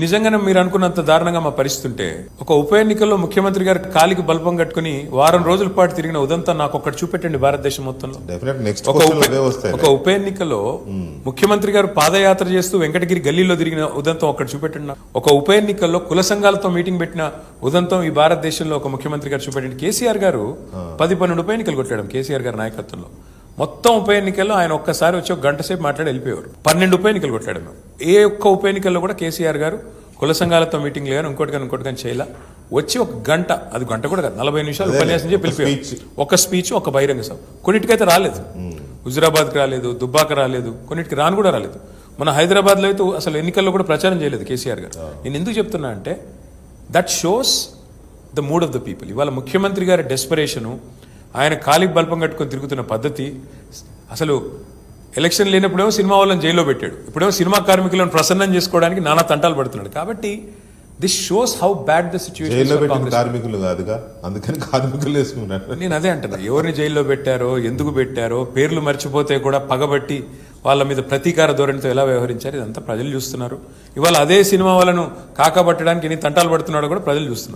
నిజంగానే మీరు అనుకున్నంత దారుణంగా మా పరిస్థితి ఉంటే ఒక ఉప ఎన్నికల్లో ముఖ్యమంత్రి గారు కాలికి బల్పం కట్టుకుని వారం రోజుల పాటు తిరిగిన ఉదంతా నాకు ఒక్కటి చూపెట్టండి భారతదేశం మొత్తంలో. ఒక ఉప ఎన్నికలో ముఖ్యమంత్రి గారు పాదయాత్ర చేస్తూ వెంకటగిరి గల్లీలో తిరిగిన ఉదంతం ఒకటి చూపెట్టండి. ఒక ఉప ఎన్నికల్లో కుల సంఘాలతో మీటింగ్ పెట్టిన ఉదంతం ఈ భారతదేశంలో ఒక ముఖ్యమంత్రి గారు చూపెట్టండి. కేసీఆర్ గారు పది పన్నెండు ఉప ఎన్నికలు కొట్టాడు కేసీఆర్ గారి నాయకత్వంలో. మొత్తం ఉప ఎన్నికల్లో ఆయన ఒక్కసారి వచ్చి ఒక గంట సేపు మాట్లాడి వెళ్ళిపోయారు పన్నెండు ఉప ఎన్నికలు కొట్టాడు మేము. ఏ ఒక్క ఉప ఎన్నికల్లో కూడా కేసీఆర్ గారు కుల సంఘాలతో మీటింగ్ లేదు ఇంకోటి కానీ ఇంకోటి కానీ చేయాల. వచ్చి ఒక గంట అది గంట కూడా కాదు నలభై నిమిషాలు ఉపన్యాసం చెప్పి ఒక వెళ్ళిపోయారు. ఒక స్పీచ్ ఒక బహిరంగ సభ. కొన్నిటికైతే రాలేదు. హుజురాబాద్కి రాలేదు దుబ్బాక రాలేదు కొన్నిటికి రాను కూడా రాలేదు. మన హైదరాబాద్లో అయితే అసలు ఎన్నికల్లో కూడా ప్రచారం చేయలేదు కేసీఆర్ గారు. నేను ఎందుకు చెప్తున్నా అంటే that shows the mood of the people ఇవాళ ముఖ్యమంత్రి గారి డెస్పరేషను ఆయన కాలికి బల్పం కట్టుకొని తిరుగుతున్న పద్ధతి అసలు ఎలక్షన్ లేనప్పుడేమో సినిమా వాళ్ళని జైల్లో పెట్టాడు. ఇప్పుడేమో సినిమా కార్మికులను ప్రసన్నం చేసుకోవడానికి నానా తంటాలు పడుతున్నాడు. కాబట్టి this shows how bad the situation కార్మికులు కాదుగా? అందుకని కార్మికులు వేసుకున్నారు నేను అదే అంటున్నా. ఎవరిని జైల్లో పెట్టారో ఎందుకు పెట్టారో పేర్లు మర్చిపోతే కూడా పగబట్టి వాళ్ళ మీద ప్రతీకార ధోరణితో ఎలా వ్యవహరించారు ఇదంతా ప్రజలు చూస్తున్నారు. ఇవాళ అదే సినిమా వాళ్ళను కాకబట్టడానికి ఎన్ని తంటాలు పడుతున్నాడో కూడా ప్రజలు చూస్తున్నారు.